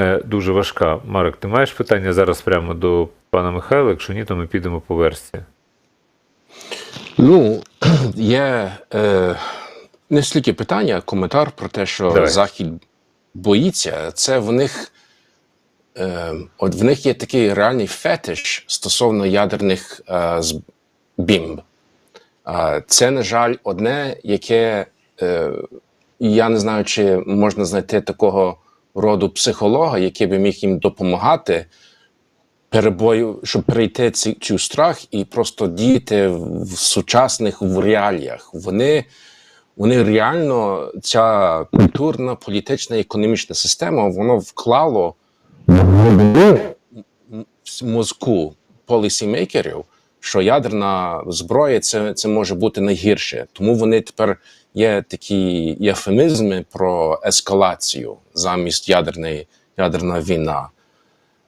е, дуже важка. Марик, ти маєш питання зараз прямо до пана Михайла? Якщо ні, то ми підемо по версії. Ну, є е, не стільки питання, а коментар про те, що Давай. Захід боїться. Це в них, е, от в них є такий реальний фетиш стосовно ядерних е, бімб. Е, це, на жаль, одне, яке е, я не знаю, чи можна знайти такого роду психолога, який би міг їм допомагати перебою, щоб перейти ці, цю страх і просто діяти в сучасних в реаліях. Вони, вони реально, ця культурна, політична, економічна система, воно вклало в мозку полісімейкерів, що ядерна зброя це, це може бути найгірше. Тому вони тепер є такі ефемізми про ескалацію замість ядерної ядерна війна.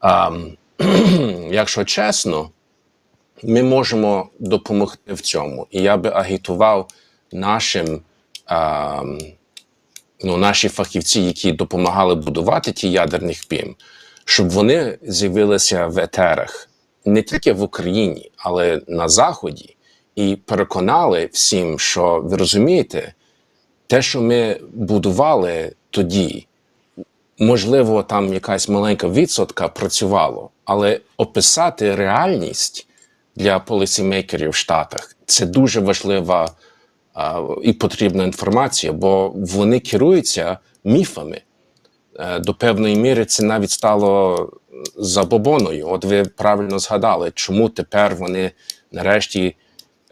Ам, якщо чесно, ми можемо допомогти в цьому. І я би агітував нашим, ам, ну, наші фахівці, які допомагали будувати ті ядерних пім, щоб вони з'явилися в етерах не тільки в Україні, але на Заході, і переконали всім, що ви розумієте, те, що ми будували тоді, можливо, там якась маленька відсотка працювало, але описати реальність для полісімейкерів в Штатах це дуже важлива а, і потрібна інформація, бо вони керуються міфами. Е, До певної міри це навіть стало забобоною. От ви правильно згадали, чому тепер вони нарешті.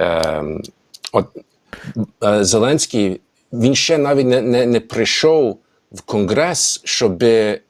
Е, от, Зеленський він ще навіть не, не, не прийшов в Конгрес, щоб е,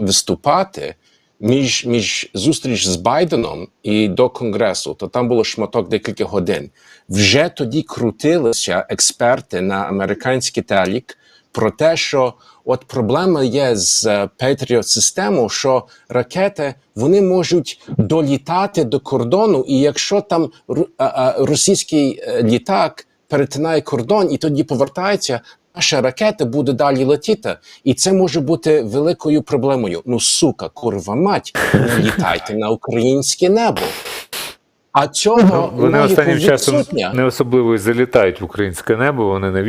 виступати між, між зустріч з Байденом і до Конгресу. То там було шматок декілька годин. Вже тоді крутилися експерти на американський телік про те, що от проблема є з Patriot системою, що ракети вони можуть долітати до кордону, і якщо там а, а, російський е, літак перетинає кордон і тоді повертається, наша ракета буде далі летіти. І це може бути великою проблемою. Ну, сука, курва мать, не літайте на українське небо. А цього Вони останнім часом не особливо і залітають в українське небо, вони на